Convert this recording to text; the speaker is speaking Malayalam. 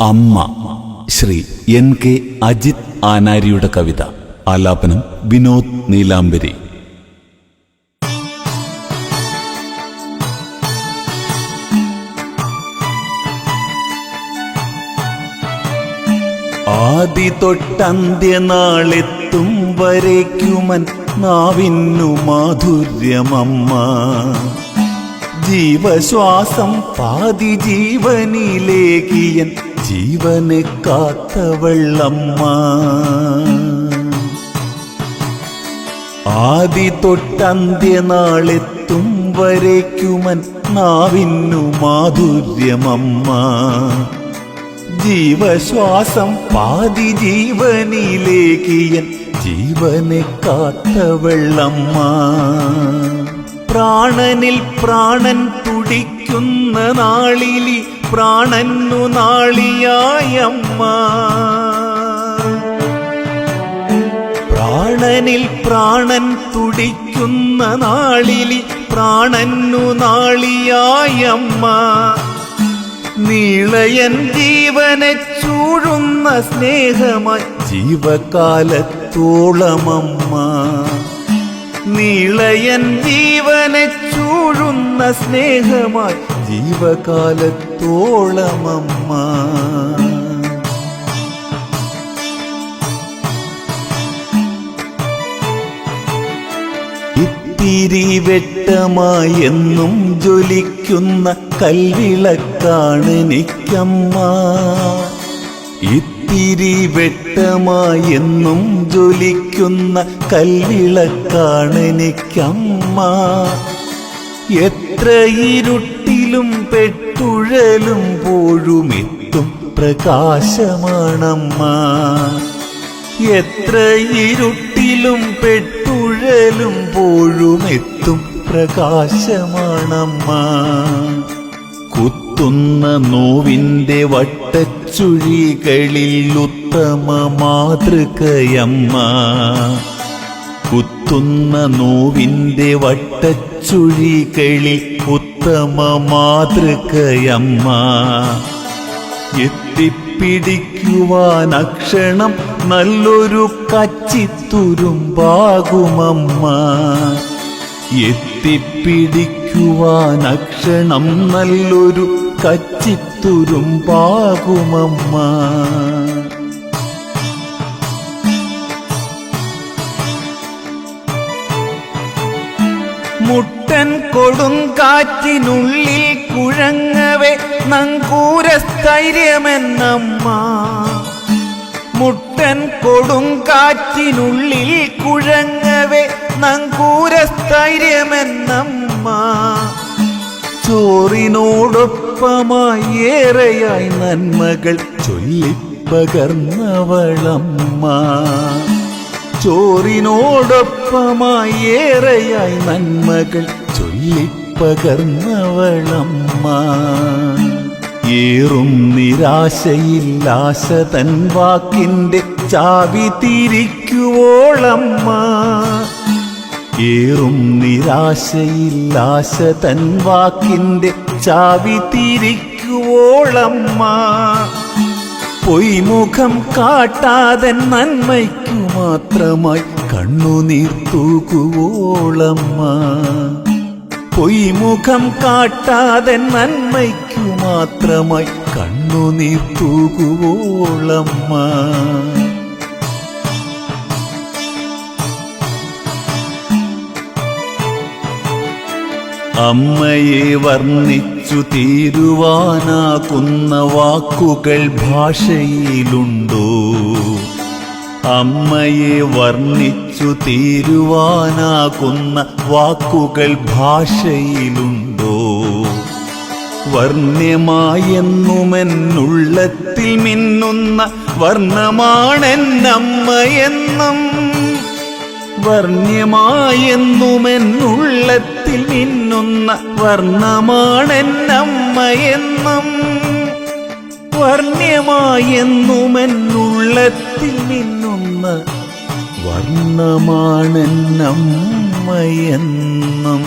അമ്മ. ശ്രീ എൻ കെ അജിത് ആനാരിയുടെ കവിത. ആലാപനം വിനോദ് നീലാംബരി. ആദി തൊട്ടന്ത്യനാളെത്തും വരയ്ക്കുമൻ നാവിന്നു മാധുര്യമമ്മ. ജീവശ്വാസം പാതി ജീവനിലേക്കിയൻ ജീവനെ കാത്തവള്ളമ്മ. ആദി തൊട്ടന്ത്യനാളെത്തും വരയ്ക്കുമൻ നാവിന്നു മാധുര്യമമ്മ. ജീവശ്വാസം പാതി ജീവനിലേക്കിയൻ ജീവനെ കാത്തവള്ളമ്മ. പ്രാണനിൽ പ്രാണൻ തുടിക്കുന്ന നാളിലി പ്രാണന്നു നാളിയായമ്മ. പ്രാണനിൽ പ്രാണൻ തുടിക്കുന്ന നാളിലി പ്രാണന്നു നാളിയായമ്മ. നീളയൻ ജീവനെ ചൂഴുന്ന സ്നേഹമായി ജീവകാലത്തോളമമ്മ. നീളയൻ ജീവനെ ചൂഴുന്ന സ്നേഹമായി ജീവകാലത്തോളമമ്മ. ഇത്തിരി വെട്ടമായെന്നും ജ്വലിക്കുന്ന കൽവിളക്കാണെനിക്കമ്മ ഇത്തിരി വെട്ടമായെന്നും ജ്വലിക്കുന്ന കല്ലിളക്കാണെനിക്കമ്മ എത്ര ഇരുട്ടിലും പെട്ടുഴലും പോഴുമെത്തും പ്രകാശമാണമ്മ. എത്ര ഇരുട്ടിലും പെട്ടുഴലും പോഴുമെത്തും പ്രകാശമാണമ്മ. കുത്തുന്ന നോവിന്റെ വട്ടച്ചുഴികളിൽ ഉത്തമ മാതൃകയമ്മ. കുത്തുന്ന നോവിന്റെ വട്ടച്ചുഴികളിൽ ഉത്തമ മാതൃകയമ്മ. എത്തിപ്പിടിക്കുവാൻ അക്ഷണം നല്ലൊരു കച്ചിത്തുരുമ്പാകുമമ്മ എത്തിപ്പിടിക്കുവാൻ അക്ഷണം നല്ലൊരു കച്ചിത്തുരുമ്പാകുമമ്മ. മുട്ടൻ കൊടുങ്കാറ്റിനുള്ളിൽ കുഴങ്ങവേ നങ്കൂരസ്ഥൈര്യമെന്നമ്മ. മുട്ടൻ കൊടുങ്കാറ്റിനുള്ളിൽ കുഴങ്ങവേ നങ്കൂരസ്ഥൈര്യമെന്നമ്മ. ചോറിനോടൊപ്പമായി ഏറെയായി നന്മകൾ ചൊല്ലിപ്പകർന്നവളമ്മ ചോറിനോടൊപ്പമായി ഏറെയായി നന്മകൾ ചൊല്ലിപ്പകർന്നവളമ്മ ഏറും നിരാശയില്ലാശതൻ വാക്കിന്റെ ചാവി തിരിക്കുവോളമ്മ. ഏറും നിരാശയില്ലാശ തൻ വാക്കിന്റെ ചാവി തിരിക്കുവോളമ്മ. പൊയ്മുഖം കാട്ടാതൻ നന്മയ്ക്കു മാത്രമായി കണ്ണുനീർ തൂക്കുവോളമ്മ പൊയ്മുഖം കാട്ടാതൻ നന്മയ്ക്കു മാത്രമായി കണ്ണുനീർ തൂകുവോളമ്മ അമ്മയെ വർണിച്ചു തീരുവാനാകുന്ന വാക്കുകൾ ഭാഷയിലുണ്ടോ? അമ്മയെ വർണിച്ചു തീരുവാനാകുന്ന വാക്കുകൾ ഭാഷയിലുണ്ടോ? വർണ്യമായെന്നുമെന്നുള്ളത്തിൽ മിന്നുന്ന വർണമാണെന്നമ്മയെന്നും വർണ്യമായെന്നുമെന്നുള്ളത്തിൽ മിന്നുന്ന വർണമാണെന്നമ്മയെന്നും. വർണ്യമായെന്നുമെന്നുള്ളത്തിൽ മിന്നുന്ന വർണമാണെന്നമ്മയെന്നും.